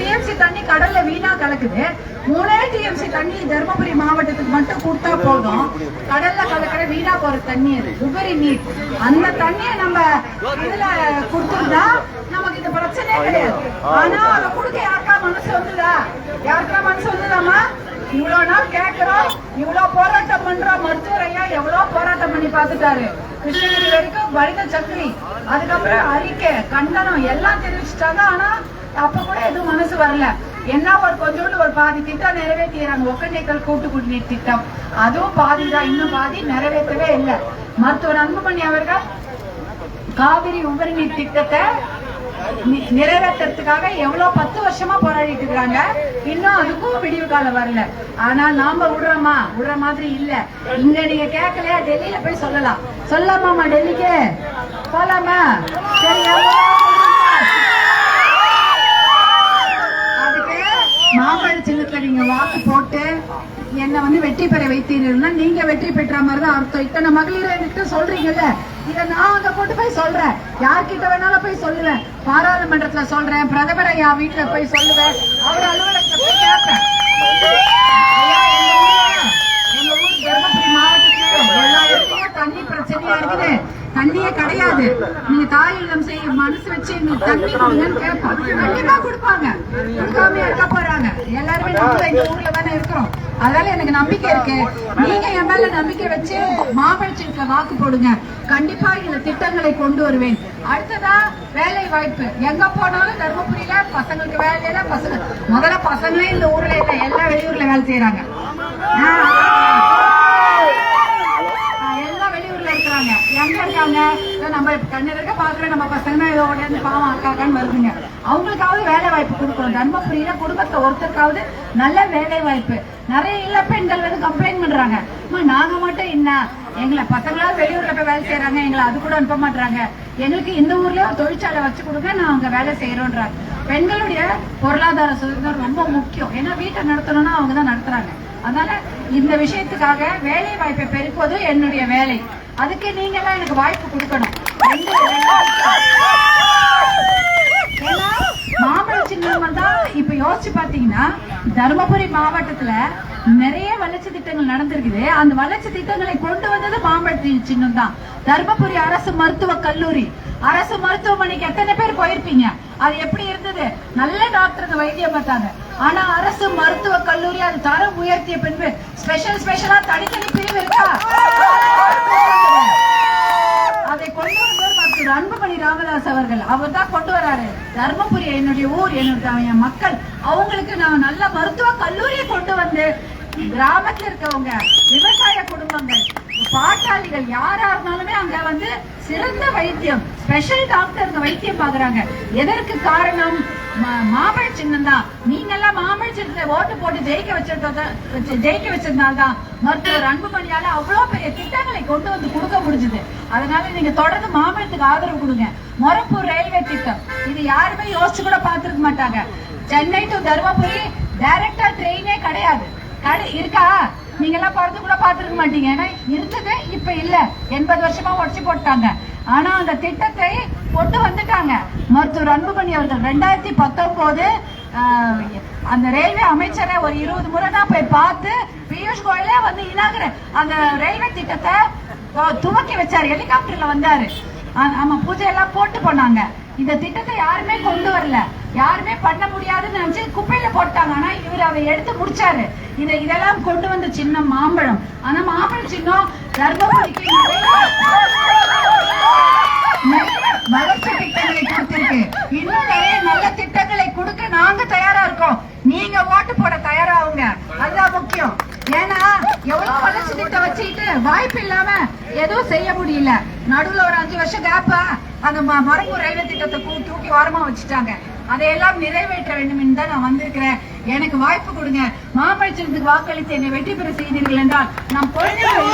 TMC தண்ணி கடல்ல வீணா கலக்குது. மூணே டிஎம்சி தண்ணி தருமபுரி மாவட்டத்துக்கு மட்டும் கொடுத்தா போதும். கடல்ல கலக்கிற வீணா போற தண்ணி அது உபரி நீர். அந்த தண்ணியை நம்ம இதுல கொடுத்துருந்தா நமக்கு இந்த பிரச்சனையே கிடையாது. ஆனா அதை கொடுக்க யாருக்கா மனசு வந்துதா? யாருக்கா மனசு வந்துதாமா இவ்வளவு நாள் கேட்கிறோம் இவ்வளவு போராட்டம் பண்றோம். மருத்துவர் ஐயா எவ்வளவு போராட்டம் பண்ணி பார்த்துட்டாரு. கிருஷ்ணகிரி வரைக்கும் வடித சக்கரி அதுக்கப்புறம் அறிக்கை கண்டனம் எல்லாம் தெரிவிச்சுட்டாங்க. ஆனா அப்ப கூட எதுவும் மனசு வரல. என்ன ஒரு கொஞ்சோண்டு ஒரு பாதி திட்டம் நிறைவேற்றிடுறாங்க ஒக்கநேக்கல் கூட்டு குடிநீர் திட்டம். அதுவும் பாதி தான் இன்னும் பாதி நிறைவேற்றவே இல்லை. மருத்துவர் அன்புமணி அவர்கள் காவிரி உபரி நீர் திட்டத்தை நி- நிறைவேற்றுறதுக்காக எவ்வளவு பத்து வருஷமா போராடிட்டு இருக்காங்க. இன்னும் அதுக்கும் விடிவு காலம் வரல. ஆனா நாம விடுறோமா? விடுற மாதிரி இல்ல. இங்க நீங்க கேட்கலையா? டெல்லியில போய் சொல்லலாம். சொல்லலாமாமா டெல்லிக்கு? போலாமா? சரி மாம்பழ சின்னத்துல நீங்க வாக்கு போட்டு என்ன வந்து வெற்றி பெற வைத்தீர்கள்னா நீங்க வெற்றி பெற்ற மாதிரி தான் அர்த்தம். இத்தனை மகளிர் என்கிட்ட சொல்றீங்கல்ல இத நான் அங்க போட்டு போய் சொல்றேன். யார்கிட்ட வேணாலும் போய் சொல்லுவேன். பாராளுமன்றத்துல சொல்றேன் பிரதமர் ஐயா வீட்டுல போய் சொல்லுவேன். அவர் அலுவலகத்துல போய் கேட்பேன் ஐயா, எங்க ஊர்ல, எங்க ஊர் தருமபுரி மாவட்டத்துல எல்லா இடத்துலயும் தண்ணி பிரச்சனையா இருக்குது தண்ணியே கிடையாது நீங்க தாய் இல்லம் செய்ய மனசு வச்சு எங்களுக்கு தண்ணி கொடுங்கன்னு கேட்போம் கண்டிப்பா கொடுப்பாங்க. கொடுக்காம இருக்க போறாங்க. எல்லாருமே நம்ம இந்த ஊர்ல தானே இருக்கிறோம். அதனால எனக்கு நம்பிக்கை இருக்கு. நீங்க என் மேல நம்பிக்கை வச்சு மாம்பழச்சிருக்க வாக்கு போடுங்க. கண்டிப்பா இந்த திட்டங்களை கொண்டு வருவேன். அடுத்ததா வேலை வாய்ப்பு. எங்க போனாலும் தர்மபுரியில பசங்களுக்கு வேலையில பசங்க முதல்ல பசங்களே இந்த ஊர்ல இல்ல எல்லா வெளியூர்ல வேலை செய்யறாங்க எல்லாம் வெளியூர்ல இருக்கிறாங்க எங்க இருக்காங்க நம்ம கண்ணு இருக்க பாக்குற நம்ம பசங்க ஏதோ உடனே பாவம் அக்காக்கான்னு வருதுங்க. அவங்களுக்காவது வேலை வாய்ப்பு கொடுக்கணும். தர்மபுரியில குடும்பத்தை ஒருத்தருக்காவது நல்ல வேலை வாய்ப்பு நிறைய இல்ல பெண்கள் வந்து கம்ப்ளைண்ட் பண்றாங்க. அம்மா, நாங்க மட்டும் என்ன? எங்களை பசங்களாவது வெளியூர்ல போய் வேலை செய்யறாங்க எங்களை அது கூட அனுப்ப மாட்டாங்க எங்களுக்கு இந்த ஊர்லயே ஒரு தொழிற்சாலை வச்சு கொடுங்க நான் அங்கே வேலை செய்யறோன்றாங்க பெண்களுடைய பொருளாதார சுதந்திரம் ரொம்ப முக்கியம். ஏன்னா வீட்டை நடத்தணும்னா அவங்க தான் நடத்துறாங்க. அதனால இந்த விஷயத்துக்காக வேலை வாய்ப்பை பெருக்குவது என்னுடைய வேலை. அதுக்கு நீங்க தான் எனக்கு வாய்ப்பு கொடுக்கணும். ரெண்டு- ஏன்னா, சின்னம் தான் இப்ப யோசிச்சு பாத்தீங்கன்னா தருமபுரி மாவட்டத்துல நிறைய வளர்ச்சி திட்டங்கள் நடந்திருக்குது. அந்த வளர்ச்சி திட்டங்களை கொண்டு வந்தது மாம்பழத்தி சின்னம் தான். தருமபுரி அரசு மருத்துவக் கல்லூரி. அரசு மருத்துவமனைக்கு எத்தனை பேர் போயிருப்பீங்க? அது எப்படி இருந்தது? நல்ல டாக்டருங்க வைத்தியம் பார்த்தாங்க. ஆனா அரசு மருத்துவக் கல்லூரி அது தரம் உயர்த்திய பின்பு ஸ்பெஷல் ஸ்பெஷலா தனித்தனி பிரிவு இருக்கா அதை கொண்டு திரு அன்புமணி ராமதாஸ் அவர்கள் அவர் தான் கொண்டு வராரு. தர்மபுரி என்னுடைய ஊர் என்னுடைய மக்கள் அவங்களுக்கு நான் நல்ல மருத்துவ கல்லூரியை கொண்டு வந்து கிராமத்துல இருக்கவங்க விவசாய குடும்பங்கள் பாட்டாளிகள் யாரா இருந்தாலுமே அங்க வந்து சிறந்த வைத்தியம் ஸ்பெஷல் டாக்டர் வைத்தியம் பாக்குறாங்க எதற்கு காரணம்? மா- மாம்பழ சின்னம் தான். நீங்க எல்லாம் மாமழ சின்னத்தை ஓட்டு போட்டு ஜெயிக்க வச்சிருக்க ஜெயிக்க வச்சிருந்தால்தான் மருத்துவர் அன்புமணியால அவ்வளவு பெரிய திட்டங்களை கொண்டு வந்து கொடுக்க முடிஞ்சது. அதனால நீங்க தொடர்ந்து மாமழத்துக்கு ஆதரவு கொடுங்க. மொரப்பூர் ரயில்வே திட்டம். இது யாருமே யோசிச்சு கூட பாத்துருக்க மாட்டாங்க. சென்னை டு தருமபுரி டைரக்டா ட்ரெயினே கிடையாது. கடை இருக்கா? நீங்க எல்லாம் பிறந்து கூட பார்த்திருக்க மாட்டீங்க. ஏன்னா இருந்தது இப்ப இல்ல. எண்பது வருஷமா உடச்சு போட்டாங்க ஆனா அந்த திட்டத்தை கொண்டு வந்துட்டாங்க. மருத்துவர் அன்புமணி அவர்கள். ரெண்டாயிரத்தி பத்தொன்பது அந்த ரயில்வே அமைச்சரை ஒரு இருபது முறை தான் போய் பார்த்து பியூஷ் கோயலே வந்து இனாகிற அந்த ரயில்வே திட்டத்தை துவக்கி வச்சாரு. ஹெலிகாப்டர்ல வந்தாரு. ஆமா பூஜை எல்லாம் போட்டு போனாங்க. இந்த திட்டத்தை யாருமே கொண்டு வரல. யாருமே பண்ண முடியாதுன்னு நினைச்சு குப்பையில போட்டாங்க. ஆனா இவர் அதை எடுத்து முடிச்சாரு. இதை இதெல்லாம் கொண்டு வந்த சின்னம் மாம்பழம். அந்த மாம்பழம் சின்னம் தர்மபுரிக்கு வளர்ச்சி திட்டங்களை கொடுத்திருக்கு. இன்னும் நிறைய நல்ல திட்டங்களை கொடுக்க நாங்க தயாரா இருக்கோம். நீங்க ஓட்டு போட தயாராகுங்க அதுதான் முக்கியம். ஏன்னா எவ்வளவு வளர்ச்சி திட்டம் வச்சுக்கிட்டு வாய்ப்பு இல்லாம எதுவும் செய்ய முடியல. நடுவுல ஒரு அஞ்சு வருஷம் கேப்பா அந்த மரங்கூர் ரயில்வே திட்டத்தை தூக்கி ஓரமா வச்சுட்டாங்க. அதையெல்லாம் நிறைவேற்ற வேண்டும் தான் நான் வந்திருக்கிறேன். எனக்கு வாய்ப்பு கொடுங்க. மாம்பழத்திற்கு வாக்களித்து என்னை வெற்றி பெற செய்தீர்கள் என்றால் நம் குழந்தைகள்